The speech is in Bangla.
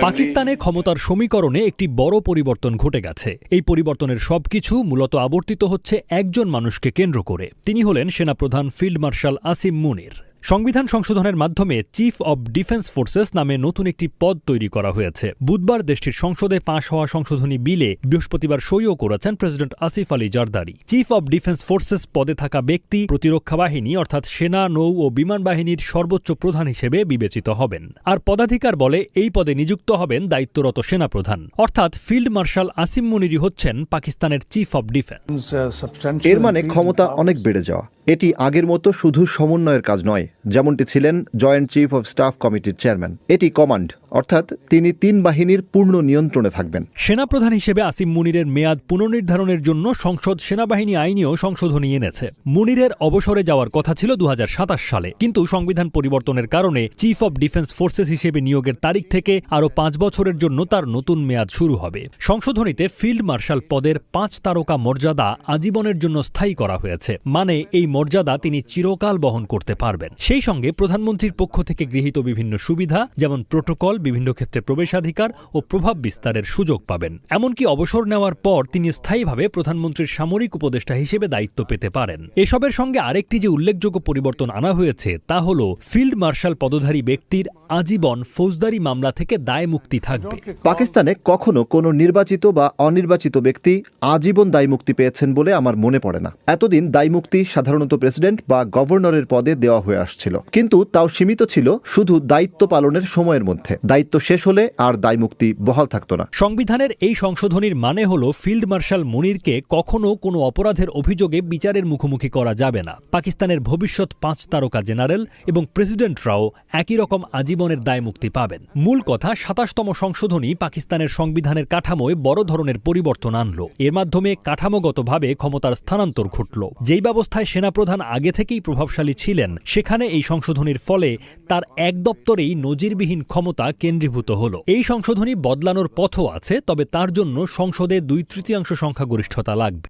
পাকিস্তানে ক্ষমতার সমীকরণে একটি বড় পরিবর্তন ঘটে গেছে। এই পরিবর্তনের সবকিছু মূলত আবর্তিত হচ্ছে একজন মানুষকে কেন্দ্র করে। তিনি হলেন সেনাপ্রধান ফিল্ড মার্শাল আসিম মুনির। সংবিধান সংশোধনের মাধ্যমে চিফ অব ডিফেন্স ফোর্সেস নামে নতুন একটি পদ তৈরি করা হয়েছে। বুধবার দেশটির সংসদে পাশ হওয়া সংশোধনী বিলে বৃহস্পতিবার সইও করেছেন president Asif Ali Zardari. Chief of defence forces পদে থাকা ব্যক্তি প্রতিরক্ষা বাহিনী অর্থাৎ সেনা, নৌ ও বিমান বাহিনীর সর্বোচ্চ প্রধান হিসেবে বিবেচিত হবেন। আর পদাধিকার বলে এই পদে নিযুক্ত হবেন দায়িত্বরত সেনাপ্রধান। অর্থাৎ ফিল্ড মার্শাল আসিম মুনিরি হচ্ছেন পাকিস্তানের চিফ অব ডিফেন্স এর মানে ক্ষমতা অনেক বেড়ে যাওয়া। এটি আগের মতো শুধু সমন্বয়ের কাজ নয়, যেমনটি ছিলেন জয়েন্ট চিফ অফ স্টাফ কমিটির চেয়ারম্যান। এটি কমান্ড। অর্থাৎ তিনি তিন বাহিনীর পূর্ণ নিয়ন্ত্রণে থাকবেন। সেনাপ্রধান হিসেবে আসিম মুনিরের মেয়াদ পুনর্নির্ধারণের জন্য সংসদ সেনাবাহিনী আইনেও সংশোধনী এনেছে। মুনিরের অবসরে যাওয়ার কথা ছিল দু হাজার সাতাশ সালে। কিন্তু সংবিধান পরিবর্তনের কারণে চিফ অব ডিফেন্স ফোর্সেস হিসেবে নিয়োগের তারিখ থেকে আরও পাঁচ বছরের জন্য তার নতুন মেয়াদ শুরু হবে। সংশোধনীতে ফিল্ড মার্শাল পদের পাঁচ তারকা মর্যাদা আজীবনের জন্য স্থায়ী করা হয়েছে। মানে এই মর্যাদা তিনি চিরকাল বহন করতে পারবেন। সেই সঙ্গে প্রধানমন্ত্রীর পক্ষ থেকে গৃহীত বিভিন্ন সুবিধা, যেমন প্রোটোকল বিভিন্ন ক্ষেত্রে প্রবেশাধিকার ও প্রভাব বিস্তারের সুযোগ পাবেন। এমনকি অবসর নেওয়ার পর তিনি স্থায়ীভাবে প্রধানমন্ত্রীর সামরিক উপদেষ্টা হিসেবে দায়িত্ব পেতে পারেন। এসবের সঙ্গে আরেকটি যে উল্লেখযোগ্য পরিবর্তন আনা হয়েছে, তা হল ফিল্ড মার্শাল পদধারী ব্যক্তির আজীবন ফৌজদারি মামলা থেকে দায় মুক্তি থাকবে। পাকিস্তানে কখনো কোনো নির্বাচিত বা অনির্বাচিত ব্যক্তি আজীবন দায় মুক্তি পেয়েছেন বলে আমার মনে পড়ে না। এতদিন দায় মুক্তি সাধারণত প্রেসিডেন্ট বা গভর্নরের পদে দেওয়া হয়ে আসছিল। কিন্তু তাও সীমিত ছিল শুধু দায়িত্ব পালনের সময়ের মধ্যে। দায়িত্ব শেষ হলে আর দায়মুক্তি বহাল থাকত না। সংবিধানের এই সংশোধনীর মানে হল ফিল্ড মার্শাল মুনিরকে কখনো কোনো অপরাধের অভিযোগে বিচারের মুখোমুখি করা যাবে না। পাকিস্তানের ভবিষ্যৎ পাঁচ তারকা জেনারেল এবং প্রেসিডেন্টরাও একই রকম আজীবনের দায়মুক্তি পাবেন। মূল কথা, সাতাশতম সংশোধনী পাকিস্তানের সংবিধানের কাঠামোয় বড় ধরনের পরিবর্তন আনল। এর মাধ্যমে কাঠামোগতভাবে ক্ষমতার স্থানান্তর ঘটল। যেই ব্যবস্থায় সেনাপ্রধান আগে থেকেই প্রভাবশালী ছিলেন, সেখানে এই সংশোধনীর ফলে তার এক দপ্তরেই নজিরবিহীন ক্ষমতা কেন্দ্রীভূত হল। এই সংশোধনী বদলানোর পথও আছে, তবে তার জন্য সংসদে দুই তৃতীয়াংশ সংখ্যাগরিষ্ঠতা লাগবে।